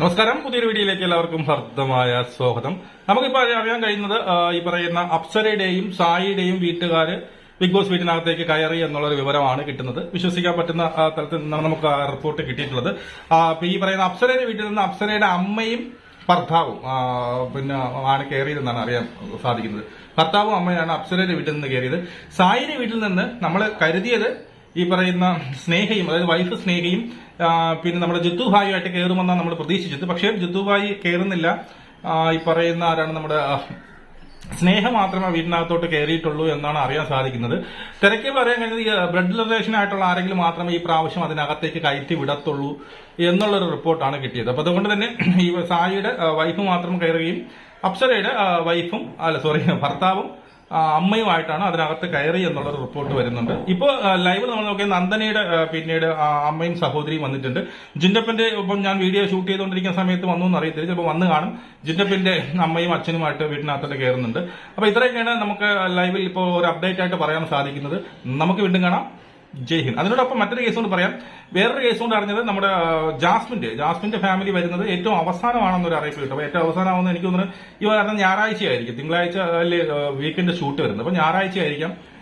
നമസ്കാരം. പുതിയൊരു വീഡിയോയിലേക്ക് എല്ലാവർക്കും ഹർദ്ദമായ സ്വാഗതം. നമുക്കിപ്പോൾ അറിയാൻ കഴിയുന്നത് ഈ പറയുന്ന അപ്സരയുടെയും സായിയുടെയും വീട്ടുകാര് ബിഗ് ബോസ് വീട്ടിനകത്തേക്ക് കയറി എന്നുള്ളൊരു വിവരമാണ് കിട്ടുന്നത്. വിശ്വസിക്കാൻ പറ്റുന്ന തരത്തിൽ നിന്നാണ് നമുക്ക് റിപ്പോർട്ട് കിട്ടിയിട്ടുള്ളത്. ഈ പറയുന്ന അപ്സരയുടെ വീട്ടിൽ നിന്ന് അപ്സരയുടെ അമ്മയും ഭർത്താവും പിന്നെ ആണ് കയറിയതെന്നാണ് അറിയാൻ സാധിക്കുന്നത്. ഭർത്താവും അമ്മയാണ് അപ്സരയുടെ വീട്ടിൽ നിന്ന് കയറിയത്. സായിയുടെ വീട്ടിൽ നിന്ന് നമ്മൾ കരുതിയത് ഈ പറയുന്ന സ്നേഹയും അതായത് വൈഫ് സ്നേഹയും പിന്നെ നമ്മുടെ ജിത്തുഭായിയുമായിട്ട് കയറുമെന്നാണ് നമ്മൾ പ്രതീക്ഷിച്ചത്. പക്ഷേ ജിത്തുഭായി കയറുന്നില്ല ഈ പറയുന്ന ആരാണ് നമ്മുടെ സ്നേഹം മാത്രമേ വീടിനകത്തോട്ട് കയറിയിട്ടുള്ളൂ എന്നാണ് അറിയാൻ സാധിക്കുന്നത്. തിരക്കി പറയാൻ കഴിഞ്ഞത് ഈ ബ്ലഡ് റിലേഷൻ ആയിട്ടുള്ള ആരെങ്കിലും മാത്രമേ ഈ പ്രാവശ്യം അതിനകത്തേക്ക് കയറ്റി വിടത്തുള്ളൂ എന്നുള്ളൊരു റിപ്പോർട്ടാണ് കിട്ടിയത്. അപ്പൊ അതുകൊണ്ട് തന്നെ ഈ സായിയുടെ വൈഫ് മാത്രം കയറുകയും അപ്സരയുടെ വൈഫും അല്ല സോറി ഭർത്താവും അമ്മയുമായിട്ടാണ് അതിനകത്ത് കയറി എന്നുള്ളൊരു റിപ്പോർട്ട് വരുന്നുണ്ട്. ഇപ്പോൾ ലൈവ് നമ്മൾ നോക്കിയ നന്ദനയുടെ പിന്നീട് അമ്മയും സഹോദരിയും വന്നിട്ടുണ്ട്. ജിൻഡപ്പന്റെ ഇപ്പം ഞാൻ വീഡിയോ ഷൂട്ട് ചെയ്തുകൊണ്ടിരിക്കുന്ന സമയത്ത് വന്നു എന്ന് അറിയത്തില്ല ചിലപ്പോൾ വന്ന് കാണും. ജിൻഡപ്പിന്റെ അമ്മയും അച്ഛനുമായിട്ട് വീട്ടിനകത്തോട്ട് കയറുന്നുണ്ട്. അപ്പൊ ഇത്രയൊക്കെയാണ് നമുക്ക് ലൈവിൽ ഇപ്പോൾ ഒരു അപ്ഡേറ്റ് ആയിട്ട് പറയാൻ സാധിക്കുന്നത്. നമുക്ക് വീണ്ടും കാണാം. ജയ് ഹിന്ദ്. അതിനോടൊപ്പം മറ്റൊരു കേസ് കൊണ്ട് പറയാം. വേറൊരു കേസ് കൊണ്ട് അറിഞ്ഞത് നമ്മുടെ ജാസ്മിന്റെ ജാസ്മിന്റെ ഫാമിലി വരുന്നത് ഏറ്റവും അവസാനമാണെന്നൊരു അറിയിപ്പ് കിട്ടും. ഏറ്റവും അവസാനമാണെന്ന് എനിക്ക് തോന്നുന്നു ഈ കാരണം ഞായറാഴ്ച ആയിരിക്കും തിങ്കളാഴ്ച അല്ലെ വീക്കെൻഡ് ഷൂട്ട് വരുന്നത്. അപ്പൊ ഞായറാഴ്ച ആയിരിക്കാം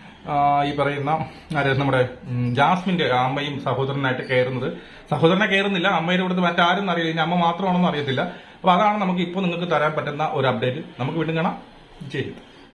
ഈ പറയുന്ന ആര് നമ്മുടെ ജാസ്മിന്റെ അമ്മയും സഹോദരനായിട്ട് കയറുന്നത്. സഹോദരനെ കയറുന്നില്ല. അമ്മയുടെ ഇവിടുത്തെ മറ്റാരും അറിയില്ല. അമ്മ മാത്രമാണെന്ന് അറിയത്തില്ല. അപ്പൊ അതാണ് നമുക്ക് ഇപ്പോൾ നിങ്ങൾക്ക് തരാൻ പറ്റുന്ന ഒരു അപ്ഡേറ്റ് നമുക്ക് വീണ്ടും കാണാം. ജയ് ഹിന്ദ്.